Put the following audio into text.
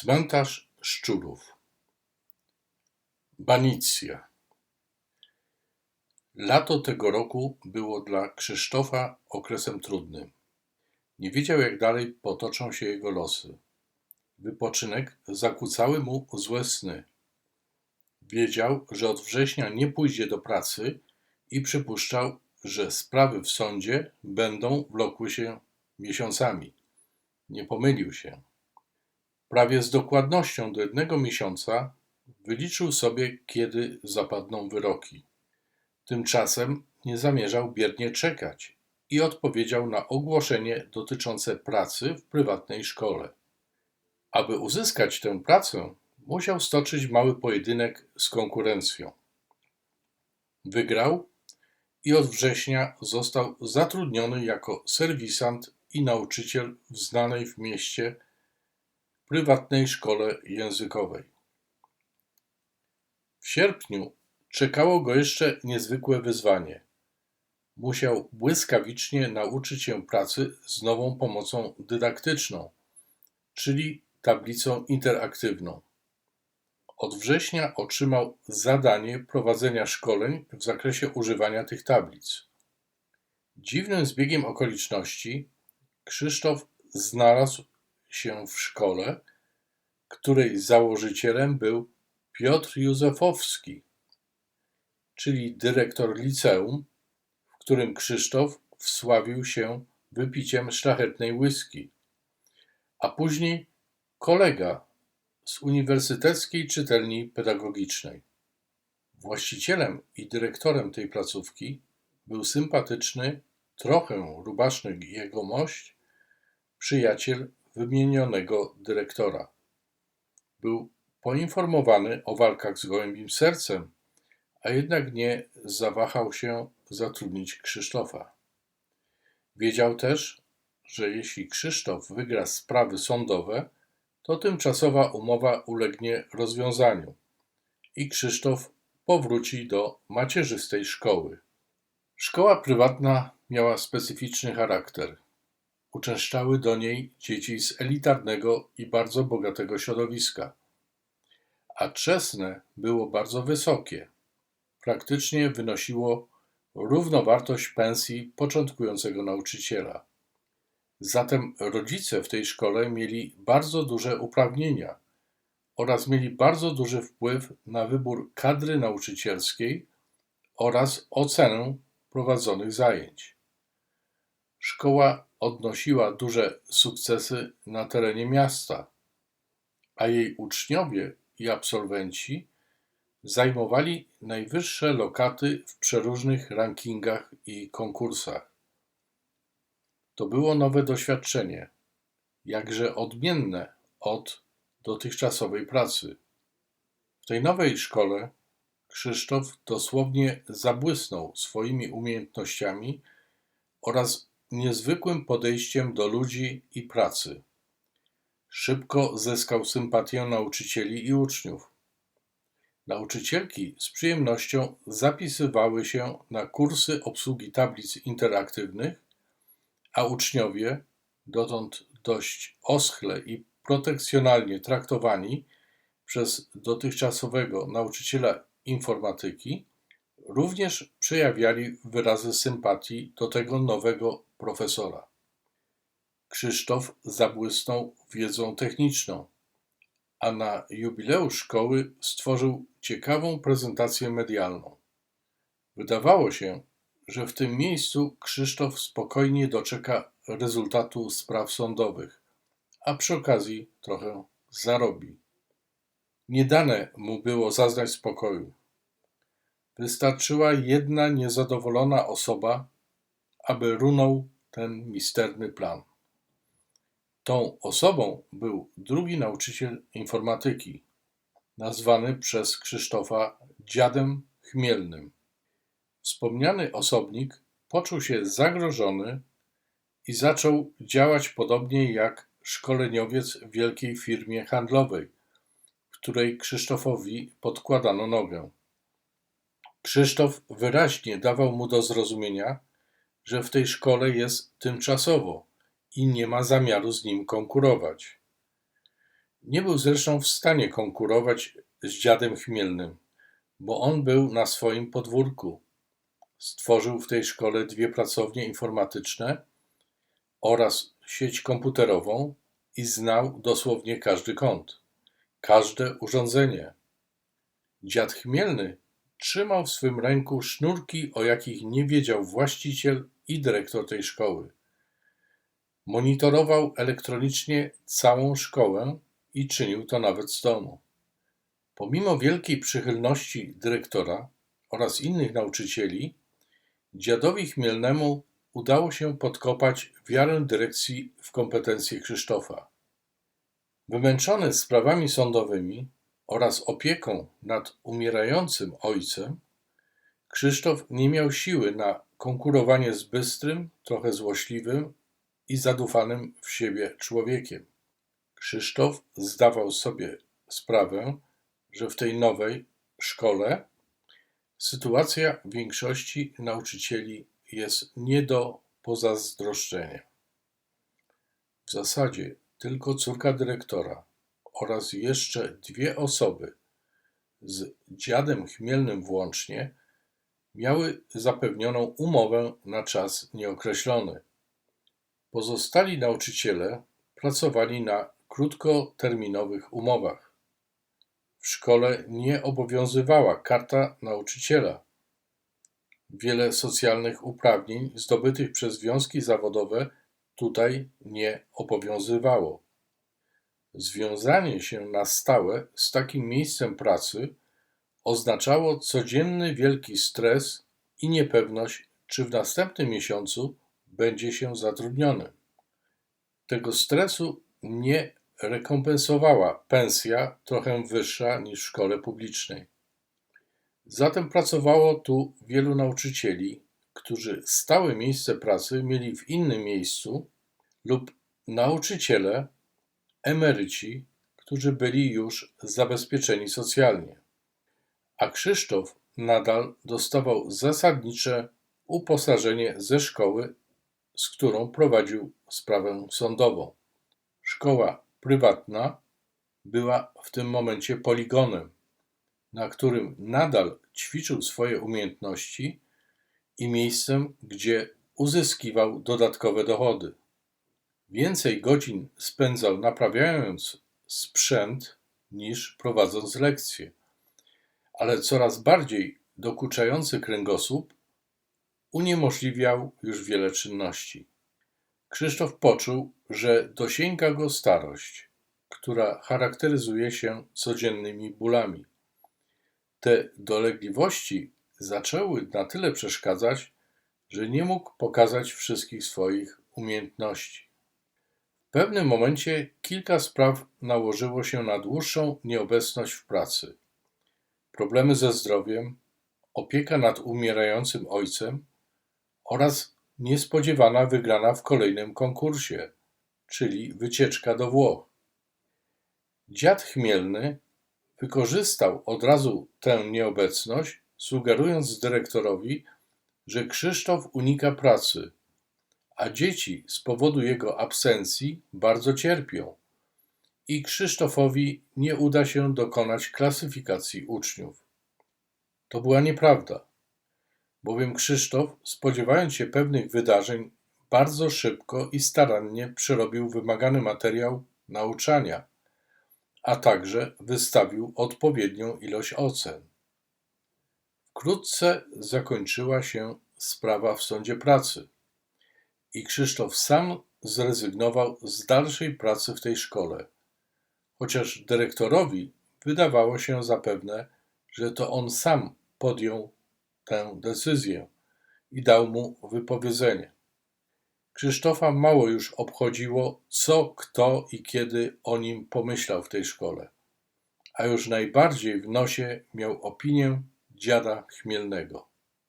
Cmentarz szczurów. Banicja. Lato tego roku było dla Krzysztofa okresem trudnym. Nie wiedział, jak dalej potoczą się jego losy. Wypoczynek zakłócały mu złe sny. Wiedział, że od września nie pójdzie do pracy i przypuszczał, że sprawy w sądzie będą wlokły się miesiącami. Nie pomylił się. Prawie z dokładnością do jednego miesiąca wyliczył sobie, kiedy zapadną wyroki. Tymczasem nie zamierzał biernie czekać i odpowiedział na ogłoszenie dotyczące pracy w prywatnej szkole. Aby uzyskać tę pracę, musiał stoczyć mały pojedynek z konkurencją. Wygrał i od września został zatrudniony jako serwisant i nauczyciel w znanej w mieście prywatnej szkole językowej. W sierpniu czekało go jeszcze niezwykłe wyzwanie. Musiał błyskawicznie nauczyć się pracy z nową pomocą dydaktyczną, czyli tablicą interaktywną. Od września otrzymał zadanie prowadzenia szkoleń w zakresie używania tych tablic. Dziwnym zbiegiem okoliczności Krzysztof znalazł się w szkole, której założycielem był Piotr Józefowski, czyli dyrektor liceum, w którym Krzysztof wsławił się wypiciem szlachetnej whisky, a później kolega z Uniwersyteckiej Czytelni Pedagogicznej. Właścicielem i dyrektorem tej placówki był sympatyczny, trochę rubaszny jegomość, przyjaciel wymienionego dyrektora. Był poinformowany o walkach z gołębim sercem, a jednak nie zawahał się zatrudnić Krzysztofa. Wiedział też, że jeśli Krzysztof wygra sprawy sądowe, to tymczasowa umowa ulegnie rozwiązaniu i Krzysztof powróci do macierzystej szkoły. Szkoła prywatna miała specyficzny charakter. Uczęszczały do niej dzieci z elitarnego i bardzo bogatego środowiska. A czesne było bardzo wysokie. Praktycznie wynosiło równowartość pensji początkującego nauczyciela. Zatem rodzice w tej szkole mieli bardzo duże uprawnienia oraz mieli bardzo duży wpływ na wybór kadry nauczycielskiej oraz ocenę prowadzonych zajęć. Szkoła odnosiła duże sukcesy na terenie miasta, a jej uczniowie i absolwenci zajmowali najwyższe lokaty w przeróżnych rankingach i konkursach. To było nowe doświadczenie, jakże odmienne od dotychczasowej pracy. W tej nowej szkole Krzysztof dosłownie zabłysnął swoimi umiejętnościami oraz niezwykłym podejściem do ludzi i pracy. Szybko zyskał sympatię nauczycieli i uczniów. Nauczycielki z przyjemnością zapisywały się na kursy obsługi tablic interaktywnych, a uczniowie, dotąd dość oschle i protekcjonalnie traktowani przez dotychczasowego nauczyciela informatyki, również przejawiali wyrazy sympatii do tego nowego profesora. Krzysztof zabłysnął wiedzą techniczną, a na jubileusz szkoły stworzył ciekawą prezentację medialną. Wydawało się, że w tym miejscu Krzysztof spokojnie doczeka rezultatu spraw sądowych, a przy okazji trochę zarobi. Nie dane mu było zaznać spokoju. Wystarczyła jedna niezadowolona osoba, aby runął ten misterny plan. Tą osobą był drugi nauczyciel informatyki, nazwany przez Krzysztofa dziadem chmielnym. Wspomniany osobnik poczuł się zagrożony i zaczął działać podobnie jak szkoleniowiec w wielkiej firmie handlowej, w której Krzysztofowi podkładano nogę. Krzysztof wyraźnie dawał mu do zrozumienia, że w tej szkole jest tymczasowo i nie ma zamiaru z nim konkurować. Nie był zresztą w stanie konkurować z dziadem Chmielnym, bo on był na swoim podwórku. Stworzył w tej szkole dwie pracownie informatyczne oraz sieć komputerową i znał dosłownie każdy kąt, każde urządzenie. Dziad Chmielny trzymał w swym ręku sznurki, o jakich nie wiedział właściciel i dyrektor tej szkoły. Monitorował elektronicznie całą szkołę i czynił to nawet z domu. Pomimo wielkiej przychylności dyrektora oraz innych nauczycieli, dziadowi Chmielnemu udało się podkopać wiarę dyrekcji w kompetencje Krzysztofa. Wymęczony sprawami sądowymi oraz opieką nad umierającym ojcem, Krzysztof nie miał siły na konkurowanie z bystrym, trochę złośliwym i zadufanym w siebie człowiekiem. Krzysztof zdawał sobie sprawę, że w tej nowej szkole sytuacja większości nauczycieli jest nie do pozazdroszczenia. W zasadzie tylko córka dyrektora oraz jeszcze dwie osoby z dziadem Chmielnym włącznie miały zapewnioną umowę na czas nieokreślony. Pozostali nauczyciele pracowali na krótkoterminowych umowach. W szkole nie obowiązywała karta nauczyciela. Wiele socjalnych uprawnień zdobytych przez związki zawodowe tutaj nie obowiązywało. Związanie się na stałe z takim miejscem pracy oznaczało codzienny wielki stres i niepewność, czy w następnym miesiącu będzie się zatrudniony. Tego stresu nie rekompensowała pensja trochę wyższa niż w szkole publicznej. Zatem pracowało tu wielu nauczycieli, którzy stałe miejsce pracy mieli w innym miejscu, lub nauczyciele, emeryci, którzy byli już zabezpieczeni socjalnie. A Krzysztof nadal dostawał zasadnicze uposażenie ze szkoły, z którą prowadził sprawę sądową. Szkoła prywatna była w tym momencie poligonem, na którym nadal ćwiczył swoje umiejętności i miejscem, gdzie uzyskiwał dodatkowe dochody. Więcej godzin spędzał naprawiając sprzęt niż prowadząc lekcje, ale coraz bardziej dokuczający kręgosłup uniemożliwiał już wiele czynności. Krzysztof poczuł, że dosięga go starość, która charakteryzuje się codziennymi bólami. Te dolegliwości zaczęły na tyle przeszkadzać, że nie mógł pokazać wszystkich swoich umiejętności. W pewnym momencie kilka spraw nałożyło się na dłuższą nieobecność w pracy. Problemy ze zdrowiem, opieka nad umierającym ojcem oraz niespodziewana wygrana w kolejnym konkursie, czyli wycieczka do Włoch. Dziad Chmielny wykorzystał od razu tę nieobecność, sugerując dyrektorowi, że Krzysztof unika pracy, a dzieci z powodu jego absencji bardzo cierpią i Krzysztofowi nie uda się dokonać klasyfikacji uczniów. To była nieprawda bowiem Krzysztof, spodziewając się pewnych wydarzeń, bardzo szybko i starannie przerobił wymagany materiał nauczania, a także wystawił odpowiednią ilość ocen. Wkrótce zakończyła się sprawa w sądzie pracy i Krzysztof sam zrezygnował z dalszej pracy w tej szkole, chociaż dyrektorowi wydawało się zapewne, że to on sam podjął tę decyzję i dał mu wypowiedzenie. Krzysztofa mało już obchodziło, co, kto i kiedy o nim pomyślał w tej szkole, a już najbardziej w nosie miał opinię dziada Chmielnego.